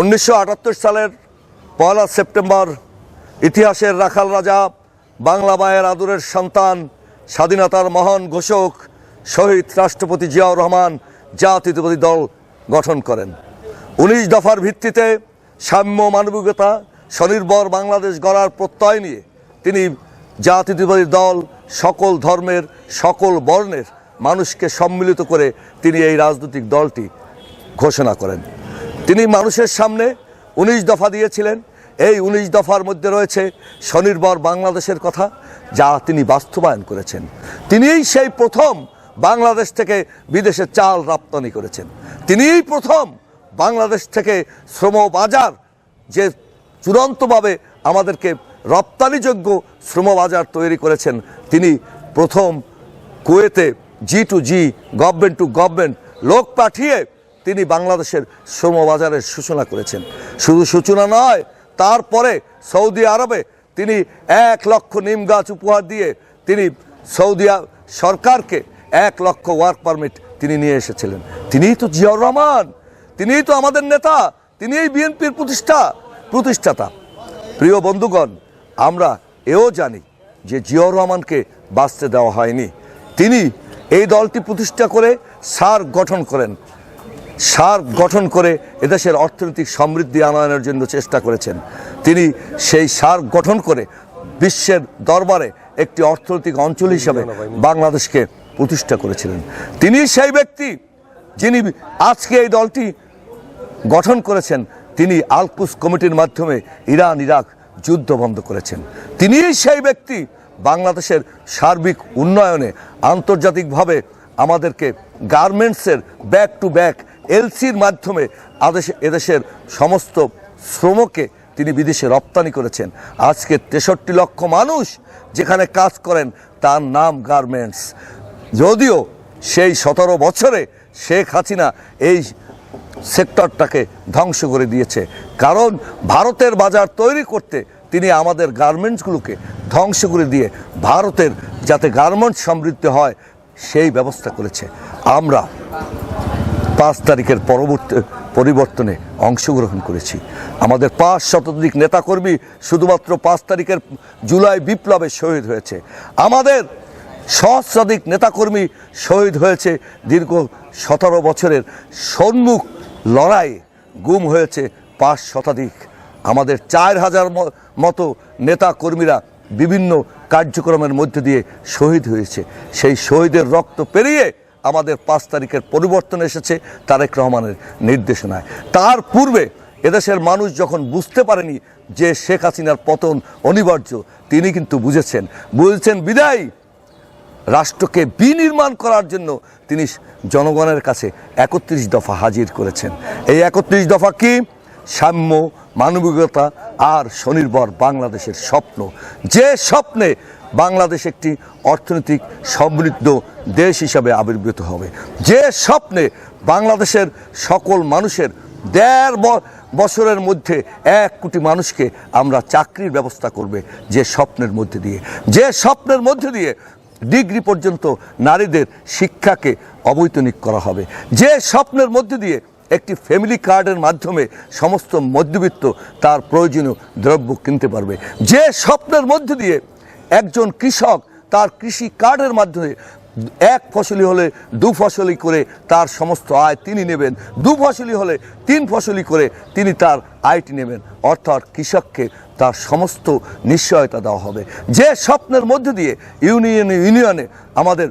উনিশশো আটাত্তর সালের পয়লা সেপ্টেম্বর, ইতিহাসের রাখাল রাজা, বাংলা মায়ের আদরের সন্তান, স্বাধীনতার মহান ঘোষক, শহীদ রাষ্ট্রপতি জিয়াউর রহমান, জাতীয়তাবাদী দল গঠন করেন। উনিশ দফার ভিত্তিতে সাম্য মানবিকতা, স্বনির্ভর বাংলাদেশ গড়ার প্রত্যয় নিয়ে তিনি জাতীয়তাবাদী দল, সকল ধর্মের, সকল বর্ণের মানুষকে সম্মিলিত করে তিনি এই রাজনৈতিক দলটি ঘোষণা করেন। তিনি মানুষের সামনে উনিশ দফা দিয়েছিলেন। এই উনিশ দফার মধ্যে রয়েছে স্বনির্ভর বাংলাদেশের কথা, যা তিনি বাস্তবায়ন করেছেন। তিনিই সেই প্রথম বাংলাদেশ থেকে বিদেশে চাল রপ্তানি করেছেন। তিনিই প্রথম বাংলাদেশ থেকে শ্রম বাজার, যে চূড়ান্তভাবে আমাদেরকে রপ্তানিযোগ্য শ্রমবাজার তৈরি করেছেন, তিনি প্রথম কুয়েতে G to G government to government লোক পাঠিয়ে তিনি বাংলাদেশের শ্রমবাজারের সূচনা করেছেন। শুধু সূচনা নয়, তারপরে সৌদি আরবে তিনি এক লক্ষ নিম গাছ উপহার দিয়ে তিনি সৌদি সরকারকে এক লক্ষ ওয়ার্ক পারমিট তিনি নিয়ে এসেছিলেন। তিনিই তো জিয়াউর রহমান, তিনিই তো আমাদের নেতা, তিনিই বিএনপির প্রতিষ্ঠা, প্রতিষ্ঠাতা। প্রিয় বন্ধুগণ, আমরা এও জানি যে জিয়াউর রহমানকে বাঁচতে দেওয়া হয়নি। তিনি এই দলটি প্রতিষ্ঠা করে সার গঠন করেন। সার গঠন করে এদেশের অর্থনৈতিক সমৃদ্ধি আনয়নের জন্য চেষ্টা করেছেন। তিনি সেই সার গঠন করে বিশ্বের দরবারে একটি অর্থনৈতিক অঞ্চল হিসাবে বাংলাদেশকে প্রতিষ্ঠা করেছিলেন। তিনি সেই ব্যক্তি যিনি আজকে এই দলটি গঠন করেছেন, তিনি আলকুস কমিটির মাধ্যমে ইরান ইরাক যুদ্ধ বন্ধ করেছেন। তিনিই সেই ব্যক্তি বাংলাদেশের সার্বিক উন্নয়নে আন্তর্জাতিকভাবে আমাদেরকে গার্মেন্টসের ব্যাক টু ব্যাক এলসির মাধ্যমে আদেশে এদেশের সমস্ত শ্রমকে তিনি বিদেশে রপ্তানি করেছেন। আজকে তেষট্টি লক্ষ মানুষ যেখানে কাজ করেন, তার নাম গার্মেন্টস। যদিও সেই সতেরো বছরে শেখ হাসিনা এই সেক্টরটাকে ধ্বংস করে দিয়েছে। কারণ ভারতের বাজার তৈরি করতে তিনি আমাদের গার্মেন্টসগুলোকে ধ্বংস করে দিয়ে ভারতের যাতে গার্মেন্টস সমৃদ্ধ হয়, সেই ব্যবস্থা করেছে। আমরা পাঁচ তারিখের পরবর্তী, পরিবর্তনে অংশগ্রহণ করেছি। আমাদের পাঁচ শতাধিক নেতাকর্মী শুধুমাত্র পাঁচ তারিখের জুলাই বিপ্লবে শহীদ হয়েছে। আমাদের সহস্রাধিক নেতাকর্মী শহীদ হয়েছে। দীর্ঘ সতেরো বছরের সম্মুখ লড়াই গুম হয়েছে পাঁচ শতাধিক। আমাদের চার হাজার মতো নেতাকর্মীরা বিভিন্ন কার্যক্রমের মধ্যে দিয়ে শহীদ হয়েছে। সেই শহীদের রক্ত পেরিয়ে আমাদের পাঁচ তারিখের পরিবর্তন এসেছে তারেক রহমানের নির্দেশনায়। তার পূর্বে এদেশের মানুষ যখন বুঝতে পারেনি যে শেখ হাসিনার পতন অনিবার্য, তিনি কিন্তু বুঝেছেন। বুঝেছেন বিদায়! রাষ্ট্রকে বিনির্মাণ করার জন্য তিনি জনগণের কাছে একত্রিশ দফা হাজির করেছেন। এই একত্রিশ দফা কি? সাম্য, মানবিকতা আর স্বনির্ভর বাংলাদেশের স্বপ্ন। যে স্বপ্নে বাংলাদেশ একটি অর্থনৈতিক সমৃদ্ধ দেশ হিসাবে আবির্ভূত হবে। যে স্বপ্নে বাংলাদেশের সকল মানুষের দেড় বছরের মধ্যে এক কোটি মানুষকে আমরা চাকরির ব্যবস্থা করবে যে স্বপ্নের মধ্যে দিয়ে। যে স্বপ্নের মধ্যে দিয়ে ডিগ্রি পর্যন্ত নারীদের শিক্ষাকে অবৈতনিক করা হবে। যে স্বপ্নের মধ্যে দিয়ে একটি ফ্যামিলি কার্ডের মাধ্যমে সমস্ত মধ্যবিত্ত তার প্রয়োজনীয় দ্রব্য কিনতে পারবে। যে স্বপ্নের মধ্যে দিয়ে একজন কৃষক তার কৃষি কার্ডের মাধ্যমে এক ফসলি হলে দু ফসলি করে তার সমস্ত আয় তিনি নেবেন, দু ফসলি হলে তিন ফসলি করে তিনি তার আয়টি নেবেন। অর্থাৎ কৃষককে তার সমস্ত নিশ্চয়তা দেওয়া হবে। যে স্বপ্নের মধ্যে দিয়ে ইউনিয়ন ইউনিয়নে আমাদের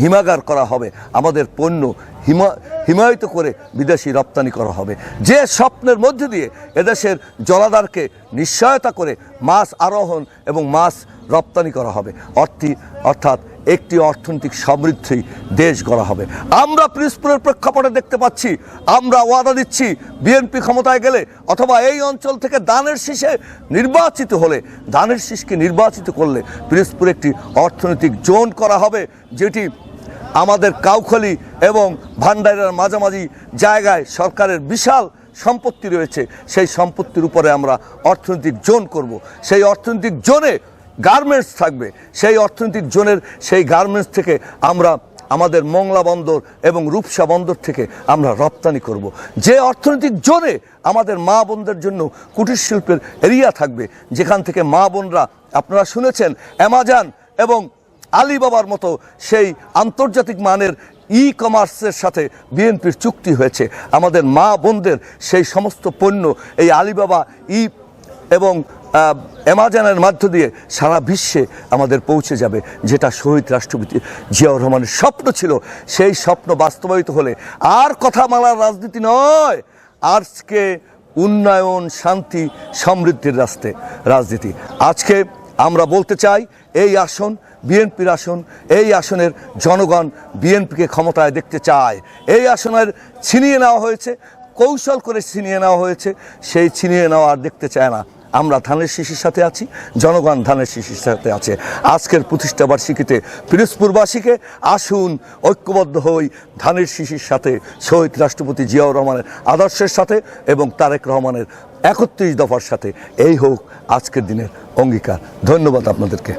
হিমাগার করা হবে। আমাদের পণ্য হিমা, হিমায়িত করে বিদেশি রপ্তানি করা হবে। যে স্বপ্নের মধ্যে দিয়ে এদেশের জলাধারকে নিশ্চয়তা করে মাছ আরোহণ এবং মাছ রপ্তানি করা হবে। অর্থী অর্থাৎ একটি অর্থনৈতিক সমৃদ্ধি দেশ গড়া হবে। আমরা পিরিসপুরের প্রেক্ষাপটে দেখতে পাচ্ছি, আমরা ওয়াদা দিচ্ছি বিএনপি ক্ষমতায় গেলে অথবা এই অঞ্চল থেকে দানের শীষে নির্বাচিত হলে, দানের শীষকে নির্বাচিত করলে পিরিসপুর একটি অর্থনৈতিক জোন করা হবে, যেটি আমাদের কাউখলি এবং ভান্ডারের মাঝামাঝি জায়গায় সরকারের বিশাল সম্পত্তি রয়েছে। সেই সম্পত্তির উপরে আমরা অর্থনৈতিক জোন করব। সেই অর্থনৈতিক জোনে গার্মেন্টস থাকবে, সেই অর্থনৈতিক জোনের সেই গার্মেন্টস থেকে আমরা আমাদের মংলা বন্দর এবং রূপসা বন্দর থেকে আমরা রপ্তানি করব। যে অর্থনৈতিক জোরে আমাদের মা বোনদের জন্য কুটির শিল্পের এরিয়া থাকবে, যেখান থেকে মা বোনরা, আপনারা শুনেছেন, অ্যামাজন এবং আলিবাবার মতো সেই আন্তর্জাতিক মানের ই কমার্সের সাথে বিএনপির চুক্তি হয়েছে আমাদের মা বোনদের সেই সমস্ত পণ্য এই আলিবাবা ই এবং অ্যামাজনের মধ্য দিয়ে সারা বিশ্বে আমাদের পৌঁছে যাবে, যেটা শহীদ রাষ্ট্রপতি জিয়াউর রহমানের স্বপ্ন ছিল। সেই স্বপ্ন বাস্তবায়িত হলে আর কথা মালার রাজনীতি নয়। আজকে উন্নয়ন, শান্তি, সমৃদ্ধির রাস্তে রাজনীতি। আজকে আমরা বলতে চাই, এই আসন, বিএনপির আসন, এই আসনের জনগণ বিএনপিকে ক্ষমতায় দেখতে চায়। এই আসনের ছিনিয়ে নেওয়া হয়েছে, কৌশল করে ছিনিয়ে নেওয়া হয়েছে, সেই ছিনিয়ে নেওয়া আর দেখতে চায় না। আমরা ধানের শিশির সাথে আছি, জনগণ ধানের শিশির সাথে আছে। আজকের প্রতিষ্ঠা বার্ষিকীতে পিরোজপুরবাসীকে আসুন ঐক্যবদ্ধ হই ধানের শিশির সাথে, শহীদ রাষ্ট্রপতি জিয়াউর রহমানের আদর্শের সাথে এবং তারেক রহমানের একত্রিশ দফার সাথে। এই হোক আজকের দিনের অঙ্গীকার। ধন্যবাদ আপনাদেরকে।